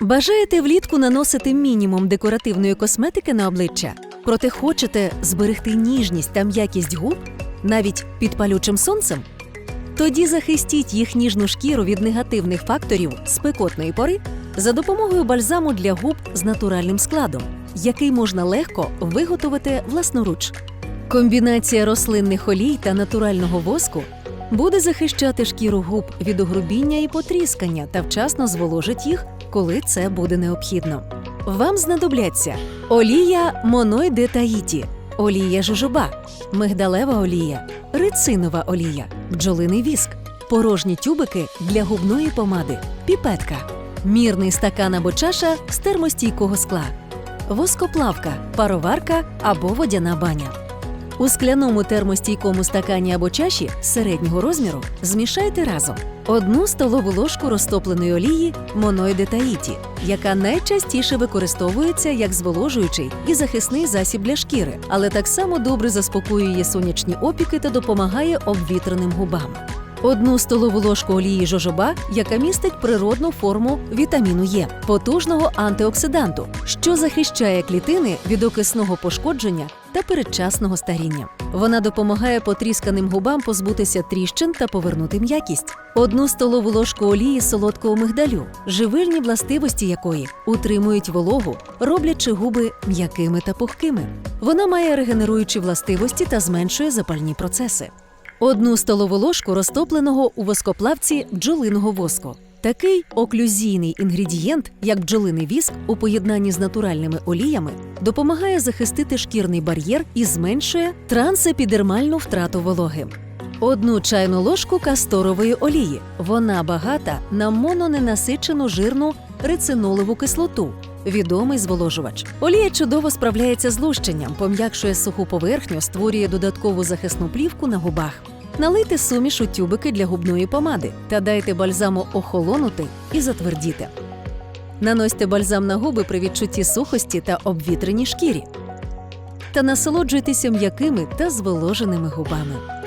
Бажаєте влітку наносити мінімум декоративної косметики на обличчя, проте хочете зберегти ніжність та м'якість губ навіть під палючим сонцем? Тоді захистіть їх ніжну шкіру від негативних факторів спекотної пори за допомогою бальзаму для губ з натуральним складом, який можна легко виготовити власноруч. Комбінація рослинних олій та натурального воску буде захищати шкіру губ від огрубіння і потріскання та вчасно зволожить їх, коли це буде необхідно. Вам знадобляться олія Моной олія жожоба, мигдалева олія, рицинова олія, бджолиний віск, порожні тюбики для губної помади, піпетка, мірний стакан або чаша з термостійкого скла, воскоплавка, пароварка або водяна баня. У скляному термостійкому стакані або чаші середнього розміру змішайте разом одну столову ложку розтопленої олії моноїди Таїті, яка найчастіше використовується як зволожуючий і захисний засіб для шкіри, але так само добре заспокоює сонячні опіки та допомагає обвітреним губам. Одну столову ложку олії жожоба, яка містить природну форму вітаміну Е, потужного антиоксиданту, що захищає клітини від окисного пошкодження та передчасного старіння. Вона допомагає потрісканим губам позбутися тріщин та повернути м'якість. Одну столову ложку олії солодкого мигдалю, живильні властивості якої утримують вологу, роблячи губи м'якими та пухкими. Вона має регенеруючі властивості та зменшує запальні процеси. Одну столову ложку розтопленого у воскоплавці бджолиного воску. Такий оклюзійний інгредієнт, як бджолиний віск, у поєднанні з натуральними оліями, допомагає захистити шкірний бар'єр і зменшує трансепідермальну втрату вологи. Одну чайну ложку касторової олії. Вона багата на мононенасичену жирну рецинолову кислоту. Відомий зволожувач. Олія чудово справляється з лущенням, пом'якшує суху поверхню, створює додаткову захисну плівку на губах. Налийте суміш у тюбики для губної помади та дайте бальзаму охолонути і затвердіти. Наносьте бальзам на губи при відчутті сухості та обвітреній шкірі. Та насолоджуйтеся м'якими та зволоженими губами.